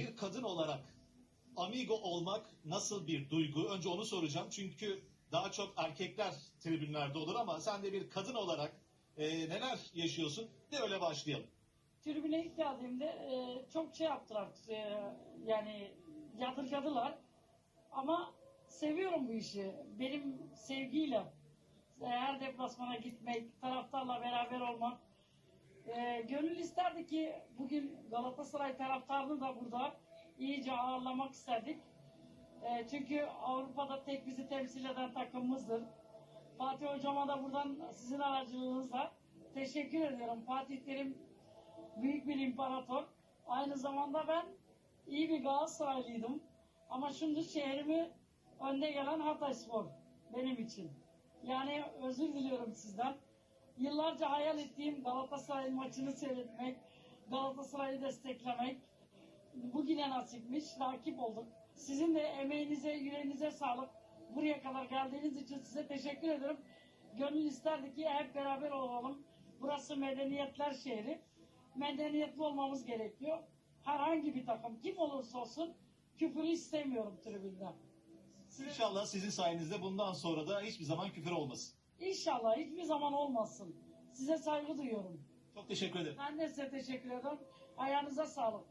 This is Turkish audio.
bir kadın olarak amigo olmak nasıl bir duygu? Önce onu soracağım. Çünkü daha çok erkekler tribünlerde olur ama sen de bir kadın olarak e, neler yaşıyorsun? De öyle başlayalım. Tribüne ilk geldiğimde e, çok şey yaptılar. E, yani yadırgadılar. Ama seviyorum bu işi. Benim sevgiyle her deplasmana gitmek, taraftarla beraber olmak. E, gönül isterdi ki bugün Galatasaray taraftarını da burada iyice ağırlamak isterdik. E, çünkü Avrupa'da tek bizi temsil eden takımımızdır. Fatih Hocama da buradan sizin aracılığınızla teşekkür ediyorum. Fatih Terim büyük bir imparator. Aynı zamanda ben iyi bir Galatasaraylıydım. Ama şimdi şehrimi önde gelen Hatayspor benim için. Yani özür diliyorum sizden. Yıllarca hayal ettiğim Galatasaray maçını seyretmek, Galatasaray'ı desteklemek bugüne nasipmiş. Rakip olduk. Sizin de emeğinize, yüreğinize sağlık. Buraya kadar geldiğiniz için size teşekkür ederim. Gönül isterdi ki hep beraber olalım. Burası medeniyetler şehri. Medeniyetli olmamız gerekiyor. Herhangi bir takım kim olursa olsun küfürü istemiyorum tribünde. İnşallah sizin sayenizde bundan sonra da hiçbir zaman küfür olmasın. İnşallah hiçbir zaman olmasın. Size saygı duyuyorum. Çok teşekkür ederim. Ben de size teşekkür ederim. Ayağınıza sağlık.